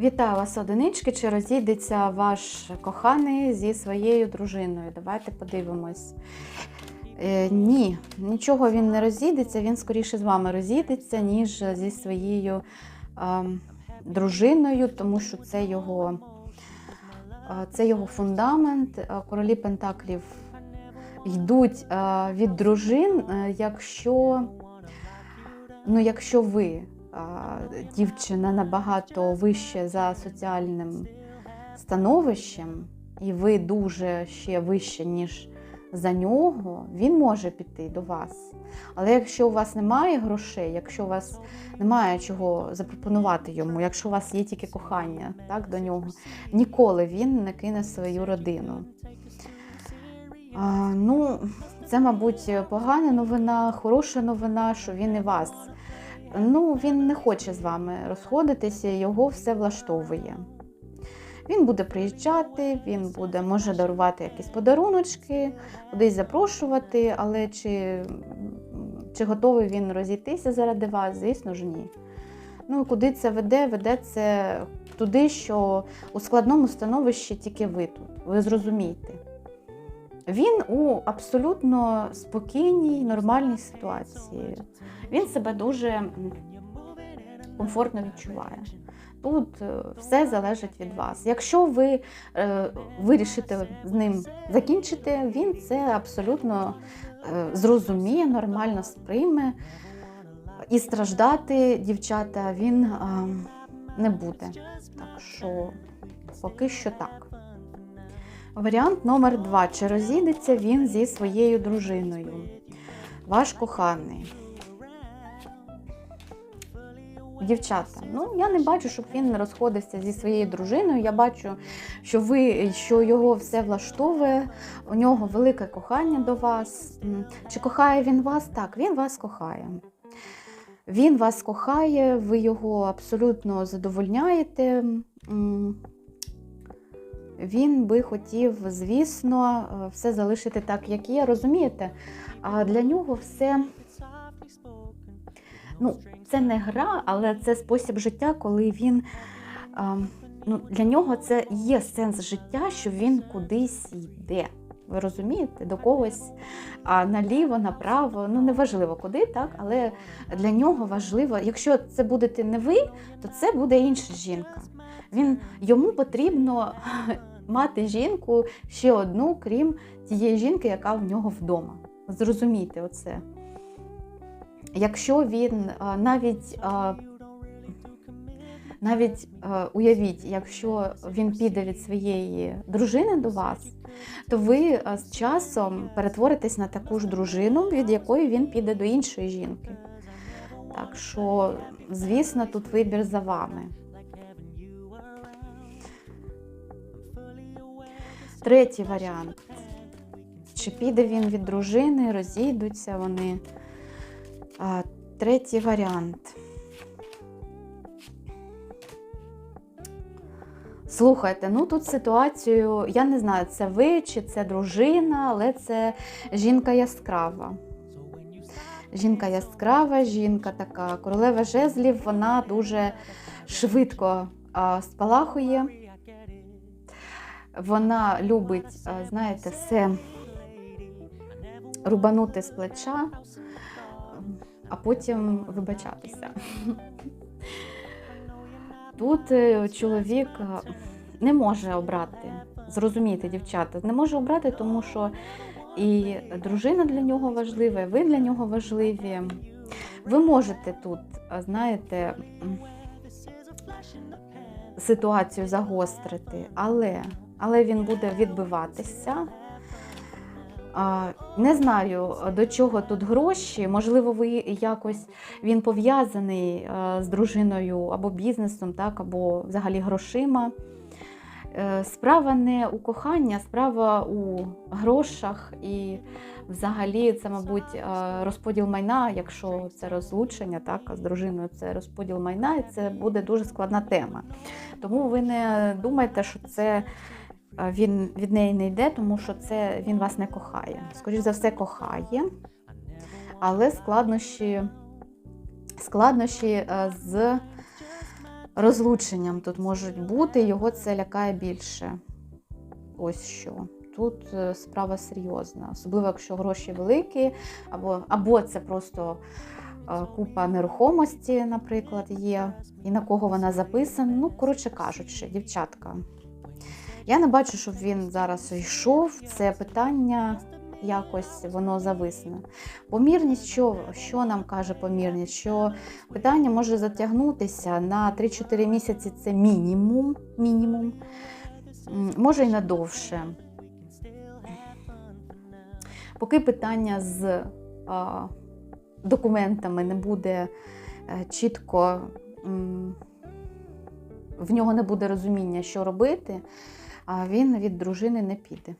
Вітаю вас, одинички. Чи розійдеться ваш коханий зі своєю дружиною? Давайте подивимось. Е, ні, нічого він не розійдеться, він скоріше з вами розійдеться, ніж зі своєю е, дружиною, тому що це його, е, це його фундамент. Е, Королі Пентаклів йдуть е, від дружин, е, якщо, ну, якщо ви дівчина набагато вище за соціальним становищем, і ви дуже ще вище, ніж за нього, він може піти до вас. Але якщо у вас немає грошей, якщо у вас немає чого запропонувати йому, якщо у вас є тільки кохання так, до нього, ніколи він не кине свою родину. А, ну, це, мабуть, погана новина, хороша новина, що він і вас ну, він не хоче з вами розходитися, його все влаштовує. Він буде приїжджати, він буде, може дарувати якісь подаруночки, кудись запрошувати, але чи, чи готовий він розійтися заради вас, звісно ж, ні. Ну, куди це веде? Веде це туди, що у складному становищі тільки ви тут. Ви зрозумієте. Він у абсолютно спокійній, нормальній ситуації. Він себе дуже комфортно відчуває. Тут е, все залежить від вас. Якщо ви е, вирішите з ним закінчити, він це абсолютно е, зрозуміє, нормально сприйме. І страждати, дівчата, він е, не буде. Так що поки що так. Варіант номер два. Чи розійдеться він зі своєю дружиною? Ваш коханий. Дівчата, ну я не бачу, щоб він не розходився зі своєю дружиною. Я бачу, що ви, що його все влаштовує, у нього велике кохання до вас. Чи кохає він вас? Так, він вас кохає. Він вас кохає, ви його абсолютно задовольняєте. Він би хотів, звісно, е, все залишити так, як є. Розумієте? А для нього все. Ну, це не гра, але це спосіб життя, коли він. Ну, Для нього це є сенс життя, що він кудись йде. Ви розумієте, до когось а, наліво, направо, ну неважливо куди, так, але для нього важливо, якщо це будете не ви, то це буде інша жінка. Він, Йому потрібно мати жінку ще одну, крім тієї жінки, яка в нього вдома. Зрозумійте оце. Якщо він навіть навіть а, уявіть, якщо він піде від своєї дружини до вас, то ви з часом перетворитесь на таку ж дружину, від якої він піде до іншої жінки. Так що, звісно, тут вибір за вами. Третій варіант. Чи піде він від дружини, розійдуться вони. Третій варіант. Слухайте, ну тут ситуацію, я не знаю, це ви чи це дружина, але це жінка яскрава. Жінка яскрава, жінка така королева жезлів, вона дуже швидко а, спалахує. Вона любить, а, знаєте, все рубанути з плеча, а потім вибачатися. Тут е, чоловік е, не може обрати, зрозумійте, дівчата, не може обрати, тому що і дружина для нього важлива, і ви для нього важливі. Ви можете тут, е, знаєте, ситуацію загострити, але, але він буде відбиватися. Не знаю, до чого тут гроші. Можливо, ви якось він пов'язаний е, з дружиною або бізнесом, так, або взагалі грошима. Е, Справа не у кохання, справа у грошах і взагалі це, мабуть, е, розподіл майна, якщо це розлучення, так, з дружиною це розподіл майна, і це буде дуже складна тема. Тому ви не думайте, що це він від неї не йде, тому що це він вас не кохає. Скоріше за все, кохає, але складнощі, складнощі е, з розлученням тут можуть бути, його це лякає більше. Ось що. Тут е, справа серйозна, особливо якщо гроші великі, або, або це просто е, купа нерухомості, наприклад, є, і на кого вона записана. Ну, коротше кажучи, дівчатка. Я не бачу, щоб він зараз йшов. Це питання якось воно зависне. Помірність, що, що нам каже помірність? Що питання може затягнутися на 3-4 місяці це мінімум. мінімум. Може і надовше. Поки питання з а, документами не буде е, чітко, в нього не буде розуміння, що робити, він від дружини не піде.